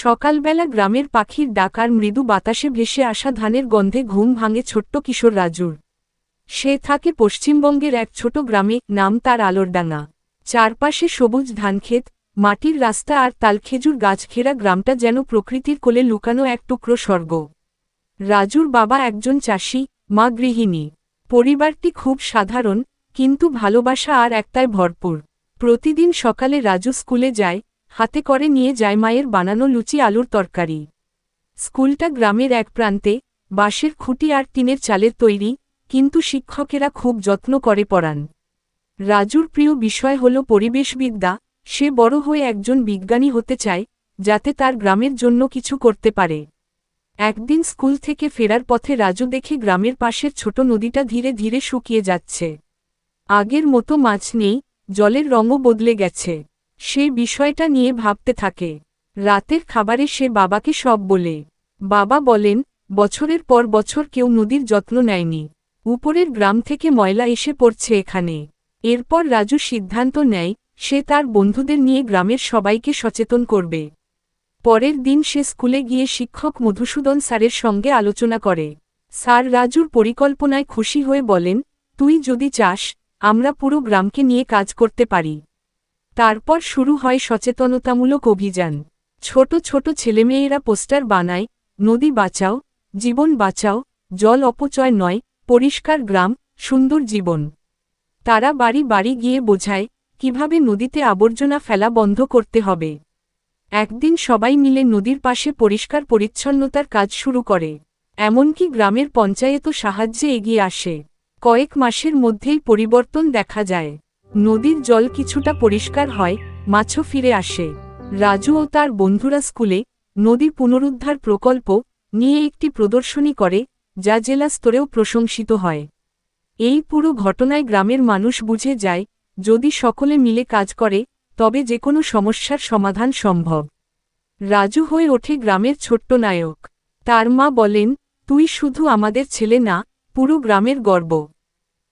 সকালবেলা গ্রামের পাখির ডাকার মৃদু বাতাসে ভেসে আসা ধানের গন্ধে ঘুম ভাঙে ছোট্ট কিশোর রাজুর। সে থাকে পশ্চিমবঙ্গের এক ছোট গ্রামে, নাম তার আলোরডাঙ্গা। চারপাশে সবুজ ধানক্ষেত, মাটির রাস্তা আর তালখেজুর গাছ ঘেরা গ্রামটা যেন প্রকৃতির কোলে লুকানো এক টুকরো স্বর্গ। রাজুর বাবা একজন চাষি, মা গৃহিণী। পরিবারটি খুব সাধারণ, কিন্তু ভালোবাসা আর একতায় ভরপুর। প্রতিদিন সকালে রাজু স্কুলে যায় হাতে করে নিয়ে যায় মায়ের বানানো লুচি আলুর তরকারি। স্কুলটা গ্রামের এক প্রান্তে, বাঁশের খুঁটি আর টিনের চালের তৈরি, কিন্তু শিক্ষকেরা খুব যত্ন করে পড়ান। রাজুর প্রিয় বিষয় হল পরিবেশবিদ্যা, সে বড় হয়ে একজন বিজ্ঞানী হতে চায়, যাতে তার গ্রামের জন্য কিছু করতে পারে। একদিন স্কুল থেকে ফেরার পথে রাজু দেখে গ্রামের পাশের ছোট নদীটা ধীরে ধীরে শুকিয়ে যাচ্ছে। আগের মতো মাছ নেই, জলের রঙও বদলে গেছে। সে বিষয়টা নিয়ে ভাবতে থাকে। রাতের খাবারে সে বাবাকে সব বলে। বাবা বলেন, বছরের পর বছর কেউ নদীর যত্ন নেয়নি। উপরের গ্রাম থেকে ময়লা এসে পড়ছে এখানে। এরপর রাজু সিদ্ধান্ত নেয়, সে তার বন্ধুদের নিয়ে গ্রামের সবাইকে সচেতন করবে। পরের দিন সে স্কুলে গিয়ে শিক্ষক মধুসূদন স্যারের সঙ্গে আলোচনা করে। স্যার রাজুর পরিকল্পনায় খুশি হয়ে বলেন, তুই যদি চাস, আমরা পুরো গ্রামকে নিয়ে কাজ করতে পারি। তারপর শুরু হয় সচেতনতামূলক অভিযান। ছোট ছোট ছেলেমেয়েরা পোস্টার বানায়, নদী বাঁচাও, জীবন বাঁচাও, জল অপচয় নয়, পরিষ্কার গ্রাম, সুন্দর জীবন। তারা বাড়ি বাড়ি গিয়ে বোঝায়, কীভাবে নদীতে আবর্জনা ফেলা বন্ধ করতে হবে? একদিন সবাই মিলে নদীর পাশে পরিষ্কার পরিচ্ছন্নতার কাজ শুরু করে। এমনকি গ্রামের পঞ্চায়েতও সাহায্যে এগিয়ে আসে। কয়েক মাসের মধ্যেই পরিবর্তন দেখা যায়। নদীর জল কিছুটা পরিষ্কার হয়, মাছও ফিরে আসে। রাজু ও তার বন্ধুরা স্কুলে নদী পুনরুদ্ধার প্রকল্প নিয়ে একটি প্রদর্শনী করে, যা জেলা স্তরেও প্রশংসিত হয়। এই পুরো ঘটনায় গ্রামের মানুষ বুঝে যায়, যদি সকলে মিলে কাজ করে, তবে যে কোনো সমস্যার সমাধান সম্ভব। রাজু হয়ে ওঠে গ্রামের ছোট্ট নায়ক। তার মা বলেন, তুই শুধু আমাদের ছেলে না, পুরো গ্রামের গর্ব।